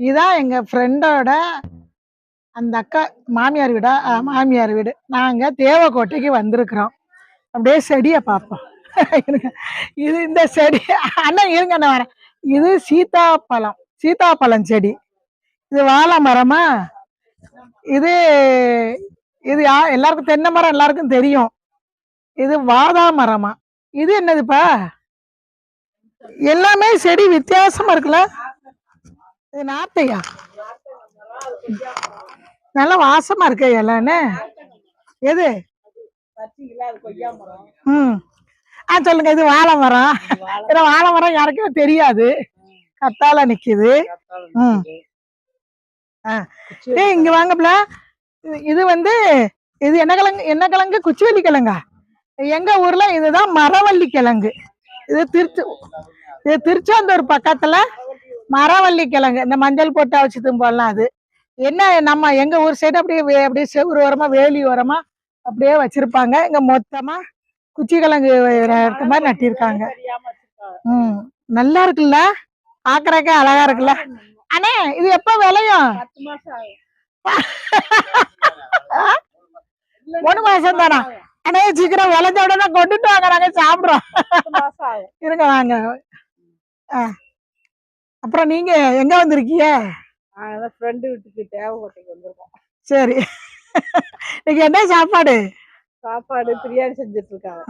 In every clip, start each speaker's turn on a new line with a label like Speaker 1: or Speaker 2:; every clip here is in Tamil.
Speaker 1: இதான் எங்கள் ஃப்ரெண்டோட அந்த அக்கா மாமியார் வீடா? ஆ, மாமியார் வீடு. நாங்கள் தேவக்கோட்டைக்கு வந்திருக்கிறோம். அப்படியே செடியை பார்ப்போம். இது இந்த செடி அண்ணா இருங்க அண்ணா வரேன். இது சீதாப்பழம் சீதாப்பழம் செடி. இது வாழை மரமா? இது இது யா எல்லாருக்கும் தென்னை மரம் எல்லாருக்கும் தெரியும். இது வாதா மரமா? இது என்னதுப்பா? எல்லாமே செடி வித்தியாசமா இருக்குல்ல? இது நாத்தையா? நல்லா வாசமா இருக்கு இலன்னு எது? ம். ஆ சொல்லுங்க இது வாழை மரம். ஏன்னா வாழை மரம் யாருக்குமே தெரியாது. கத்தால நிக்குது. ம். ஆ. ஏய் இங்க வாங்கப்ல இது- வந்து இது என்ன கிழங்கு என்ன கிழங்கு? குச்சிவள்ளி கிழங்கா? எங்க ஊர்ல இதுதான் மரவள்ளி கிழங்கு. இது திருச்சி இது திருச்செந்தூர் பக்கத்துல மரவள்ளி கிழங்கு இந்த மஞ்சள் போட்டு அவிச்சு போடலாம் அது. என்ன நம்ம எங்க ஊர் சைடு அப்படியே அப்படியே செவ்வறு ஓரமா வேலி ஓரமா அப்படியே வச்சிருப்பாங்க. இங்க மொத்தமா குச்சி கிழங்கு இருக்க மாதிரி நட்டிருக்காங்க. ம் நல்லா இருக்குல்ல? பாக்குறக்க அழகா இருக்குல்ல? அண்ணே இது எப்ப விளையும்? மூணு மாசம் தானா? அண்ணே சீக்கிரம் விளைஞ்ச உடனே கொண்டுட்டு வாங்க நாங்க சாப்பிடுறோம். இருங்க வாங்க. ஆ. அப்புறம் நீங்க எங்க வந்திருக்கீங்க?
Speaker 2: ஃப்ரெண்டு வீட்டுக்கு தேவைப்பட்டுக்கு வந்திருக்கோம்.
Speaker 1: சரி. இன்னைக்கு என்ன சாப்பாடு?
Speaker 2: சாப்பாடு பிரியாணி செஞ்சுட்டு இருக்காங்க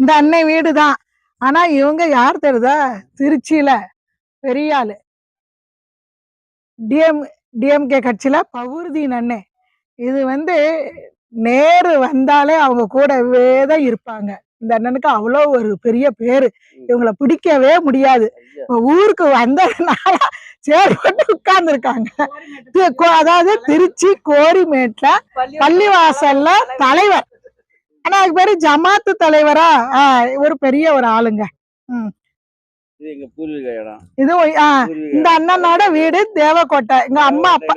Speaker 1: இந்த அன்னை வீடு தான். ஆனா இவங்க யார் தெரியுதா? திருச்சியில பெரிய ஆளு. டிஎம் டிஎம்கே கட்சியில பகுர்தீன் அண்ணே. இது வந்து நேரு வந்தாலே அவங்க கூடவே தான் இருப்பாங்க. இந்த அண்ணனுக்கு அவ்வளோ ஒரு பெரிய பேரு. இவங்களை பிடிக்கவே முடியாது. ஊருக்கு வந்ததுனால செயல்பட்டு உட்கார்ந்து இருக்காங்க அதாவது திருச்சி கோரிமேட்ல பள்ளிவாசல்ல தலைவர். ஆனா அதுக்கு பேரு ஜமாத்து தலைவரா? ஒரு பெரிய ஒரு ஆளுங்க.
Speaker 3: இடம்
Speaker 1: இது இந்த அண்ணனோட வீடு தேவக்கோட்டை. எங்க அம்மா அப்பா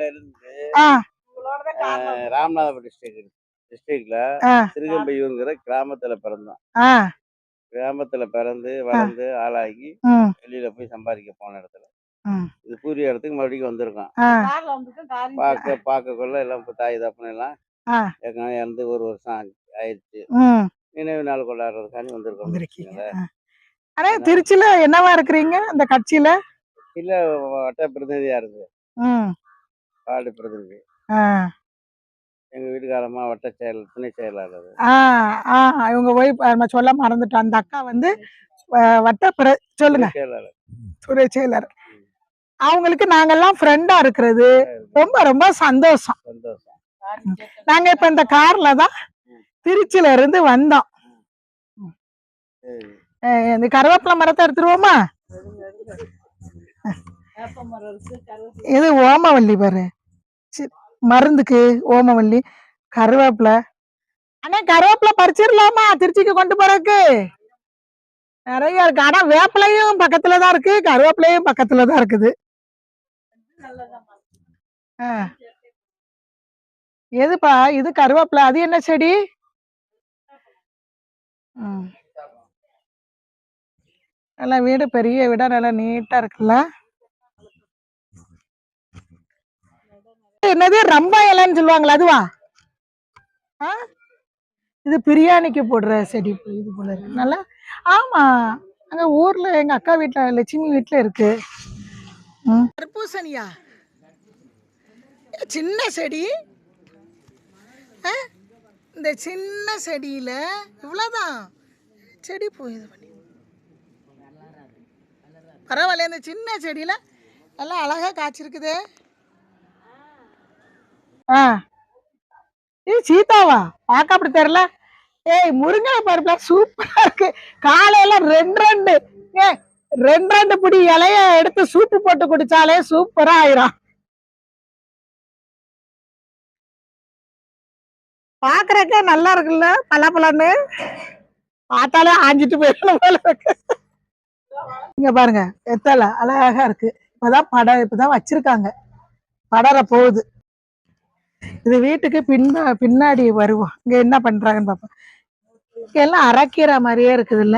Speaker 3: ராமநாதபுரம் டிஸ்ட்ரிக்ட்ல திருகம்பையூருங்கிற கிராமத்துல பிறந்தோம் கிராமத்துல பிறந்து வளர்ந்து ஆளாகி வெளியில போய் சம்பாதிக்க போன இடத்துல. இது பூர்வீக இடத்துக்கு மறுபடியும் வந்திருக்கோம் பார்க்க பார்க்க கொள்ள எல்லாம் இப்ப தாய் தப்பன எல்லாம். ஏற்கனவே இறந்து ஒரு வருஷம் ஆயிடுச்சு. நினைவு நாள் கொண்டாடுறதுக்காண்டி வந்திருக்கோம்.
Speaker 1: ஆனா திருச்சியில என்னவா இருக்கிறீங்க? அந்த கட்சியில?
Speaker 3: இல்ல வட்ட பிரதிநிதியா இருக்கு. வார்டு பிரதிநிதி.
Speaker 1: ஆஹ்
Speaker 3: எங்க வீட்டுக்காரம்மா வட்ட செயல் துணை செயலாளர்.
Speaker 1: ஆஹ் ஆஹ் இவங்க போய் நம்ம சொல்ல மறந்துட்டோம். அந்த அக்கா வந்து வட்ட பிர சொல்லுங்க.
Speaker 3: துணை செயலாளர்.
Speaker 1: துறை செயலர் அவங்களுக்கு நாங்கெல்லாம் ஃப்ரெண்டா இருக்கிறது. ரொம்ப ரொம்ப சந்தோஷம்.
Speaker 3: சந்தோஷம்.
Speaker 1: நாங்க இப்ப இந்த கார்ல தான் திருச்சியில இருந்து வந்தோம்.
Speaker 3: சரி.
Speaker 1: இந்த கருவேப்பிலை மரத்தை எடுத்துருவோமா? இது ஓமவல்லி பாரு. சி- மருந்துக்கு ஓமவல்லி கருவேப்பிலை. அண்ணே கருவேப்பிலை பறிச்சிடலாமா? திருச்சிக்கு கொண்டு போறதுக்கு. நிறைய இருக்கு. ஆனா வேப்பிலையும் பக்கத்துல தான் இருக்கு. கருவேப்பிலையும் பக்கத்துல தான் இருக்குது. எதுப்பா? இது கருவேப்பிலை. அது என்ன செடி? நல்லா வீடு பெரிய வீடா நல்லா நீட்டா இருக்குல்ல? என்னது ரம்பா இலைன்னு சொல்லுவாங்களா அதுவா? ஆ? இது பிரியாணிக்கு போடுற செடி இது போல இருக்கு. நல்லா ஆமா. அங்க ஊர்ல எங்க அக்கா வீட்டுல லட்சுமி வீட்டுல இருக்கு. தர்பூசணியா? சின்ன செடி? ஆ? இந்த சின்ன செடியில இவ்வளவுதான். செடி போய் இது பண்ணி. பரவாயில்ல இந்த சின்ன செடியில நல்லா அழகா காய்ச்சிருக்குதே. இது சீதாவா? பார்க்க அப்படி தெரியல. ஏய் முருங்கை பருப்புல சூப்பரா இருக்கு. காலையில ரெண்டு ரெண்டு. ஏ ரெண்டு ரெண்டு பிடி இலைய எடுத்து சூப்பு போட்டு குடிச்சாலே சூப்பரா ஆயிரும். பாக்குறக்க நல்லா இருக்குல்ல பலாப்பழம்னு பார்த்தாலே ஆஞ்சிட்டு போயிடணும் போல இருக்கு. இங்க பாருங்க எத்தலை அழகா இருக்கு. இப்பதான் படம் இப்பதான் வச்சிருக்காங்க. படர போகுது. இது வீட்டுக்கு பின்ன பின்னாடி வருவோம் இங்க என்ன பண்றாங்கன்னு பாப்போம் இங்க எல்லாம் அரைக்கீரை மாதிரியே இருக்குதுல்ல.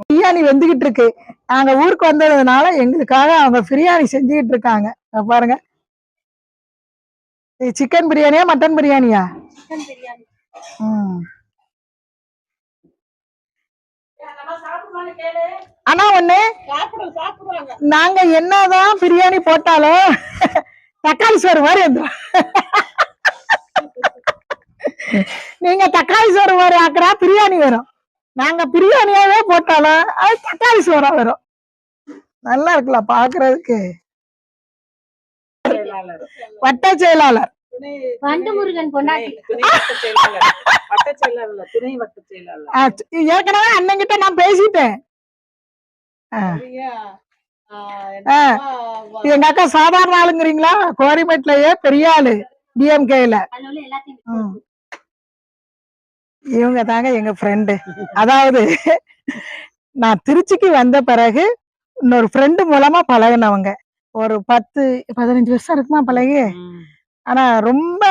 Speaker 1: பிரியாணி வெந்துகிட்டு இருக்கு. நாங்க ஊருக்கு வந்ததுனால எங்களுக்காக அவங்க பிரியாணி செஞ்சுக்கிட்டு இருக்காங்க. பாருங்க. சிக்கன் பிரியாணியா மட்டன் பிரியாணியா. ஆனா ஒண்ணு. நாங்க என்னதான் பிரியாணி போட்டாலும் தக்காளி சோறு மாதிரி வந்துடும் நீங்க தக்காளி சோறு மாதிரி ஆக்குறா பிரியாணி வரும். நாங்க பிரியாணியாவே போட்டாலும் அது தக்காளி சோறா வரும். நல்லா இருக்குல்ல பாக்குறதுக்கு. வட்ட செயலாளர். ஏற்கனவே அண்ணன்கிட்ட நான் பேசிட்டேன். எங்க அக்கா சாதாரண ஆளுங்கிறீங்களா? கோரிமேட்லயே பெரிய ஆளு டிஎம்கேல இவங்க தாங்க எங்க ஃப்ரெண்டு அதாவது நான் திருச்சிக்கு வந்த பிறகு இன்னொரு ஃப்ரெண்டு மூலமா பழகுனவங்க. ஒரு பத்து பதினஞ்சு வருஷம் இருக்குமா பழகி. ஆனா ரொம்ப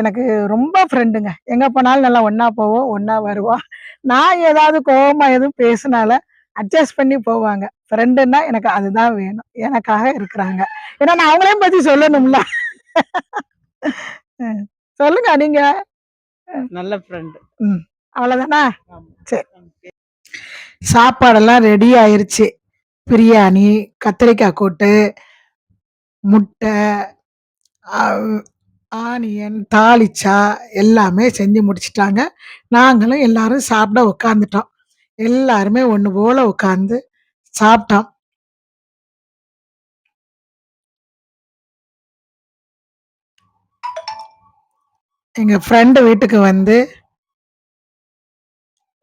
Speaker 1: எனக்கு ரொம்ப ஃப்ரெண்டுங்க எங்க போனாலும் நல்லா ஒண்ணா போவோம் ஒண்ணா வருவோம். நான் ஏதாவது கோவமா எதுவும் பேசினால அட்ஜஸ்ட் பண்ணி போவாங்க. ஃப்ரெண்டுன்னா எனக்கு அதுதான் வேணும். எனக்காக இருக்கிறாங்க. ஏன்னா நான் அவங்களையும் பத்தி சொல்லணும்ல. ம். சொல்லுங்க நீங்க.
Speaker 2: நல்ல ஃப்ரெண்டு
Speaker 1: அவ்வளவுதானா? சரி. சாப்பாடெல்லாம் ரெடி ஆயிருச்சு. பிரியாணி கத்திரிக்காய் கூட்டு முட்டை ஆனியன் தாளிச்சா எல்லாமே செஞ்சு முடிச்சிட்டாங்க. நாங்களும் எல்லாரும் சாப்பிட உட்காந்துட்டோம் எல்லாருமே ஒன்று போல உட்காந்து சாப்பிட்டோம் எங்க ஃப்ரெண்டு வீட்டுக்கு வந்து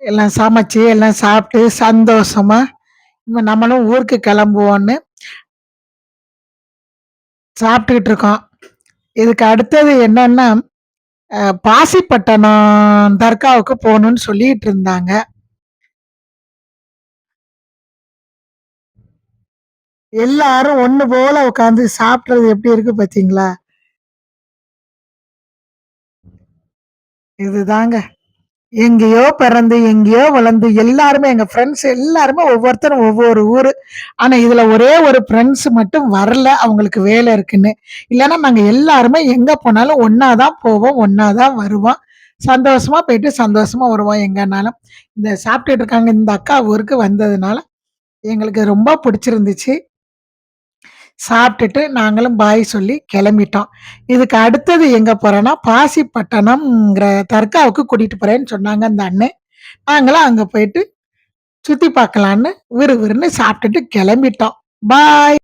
Speaker 1: எல்லாம் சமைச்சு எல்லாம் சாப்பிட்டு சந்தோஷமா இப்போ நம்மளும் ஊருக்கு கிளம்புவோன்னு சாப்பிட்டுக்கிட்டு இருக்கோம். இதுக்கு அடுத்தது என்னன்னா பாசிப்பட்டணம் தர்காவுக்கு போகணும்னு சொல்லிட்டு இருந்தாங்க. எல்லாரும் ஒன்று போல உட்காந்து சாப்பிட்றது எப்படி இருக்கு பார்த்தீங்களா இதுதாங்க. எங்கேயோ பிறந்து எங்கேயோ வளர்ந்து எல்லாருமே எங்கள் ஃப்ரெண்ட்ஸ் எல்லாருமே ஒவ்வொருத்தரும் ஒவ்வொரு ஊர். ஆனால் இதில் ஒரே ஒரு ஃப்ரெண்ட்ஸ் மட்டும் வரல அவங்களுக்கு வேலை இருக்குன்னு. இல்லைன்னா நாங்கள் எல்லாருமே எங்கே போனாலும் ஒன்றா தான் போவோம் ஒன்றா தான் வருவோம். சந்தோஷமாக போயிட்டு சந்தோஷமாக வருவோம். எங்கேனாலும் இந்த சாப்பிட்டுட்டு இருக்காங்க இந்த அக்கா ஊருக்கு வந்ததுனால எங்களுக்கு ரொம்ப பிடிச்சிருந்துச்சு. சாப்பிட்டுட்டு நாங்களும் பாய் சொல்லி கிளம்பிட்டோம். இதுக்கு அடுத்தது எங்க போறோம்னா பாசிப்பட்டணம்ங்கிற தர்காவுக்கு கூட்டிட்டு போறேன்னு சொன்னாங்க அந்த அண்ணன் நாங்களும் அங்க போயிட்டு சுத்தி பார்க்கலான்னு விறுவிறுன்னு சாப்பிட்டுட்டு கிளம்பிட்டோம். பாய்.